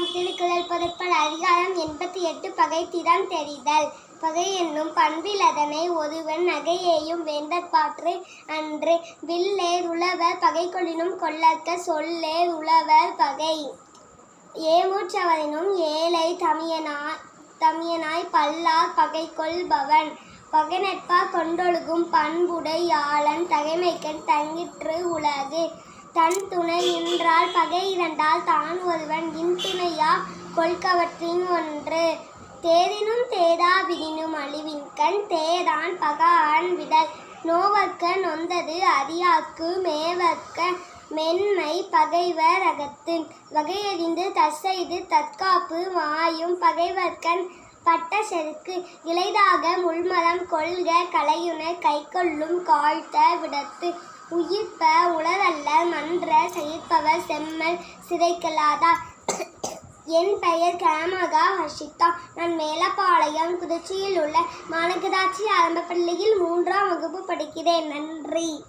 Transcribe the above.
அதிகாரம் திருக்குறள் பொருட்கள் அதிகாரம் எண்பத்தி எட்டு பகை திறம் தெரிதல். பகை என்னும் பண்பில் அதனை ஒருவன் நகையேயும் வேண்டற்பாற்று அன்று. வில்லேர் உழவர் பகை கொள்ளினும் கொள்ளற்க சொல்லேர் உழவர் பகை. ஏமூற்றவரினும் ஏழை தமியனாய் தமியனாய் பல்லார் பகை கொள்பவன் பகைநட்பா கொண்டொழுகும் பண்புடை யாளன் தகைமைக்கன் தங்கிற்று உலகு. தன் துணை நின்றால் பகை இரண்டால் தான் ஒருவன் இன் துணையா கொள்கவற்றின் ஒன்று. தேதினும் தேதா விடினும் அழிவின்கண் தேதான் பகான் விடல். நோவர்க்க நொந்தது அறியாக்கு மேவர்க்க மென்மை பகைவர் அகத்து வகையறிந்து தற்செய்து தற்காப்பு மாயும் பகைவர்க்கண் பட்ட செருக்கு இளைதாக முள்மரம் கொள்க கலையுணர் கைக்கொள்ளும் காழ்த்த விடத்து. உயிர்ப்ப உளரல்ல மன்ற செயற்பவர் செம்மல் சிதைக்கலாதா. என் பெயர் கேமகா ஹர்ஷிதா. நான் மேலப்பாளையம் திருச்சியில் உள்ள மாநகராட்சி ஆரம்ப பள்ளியில் மூன்றாம் வகுப்பு படிக்கிறேன். நன்றி.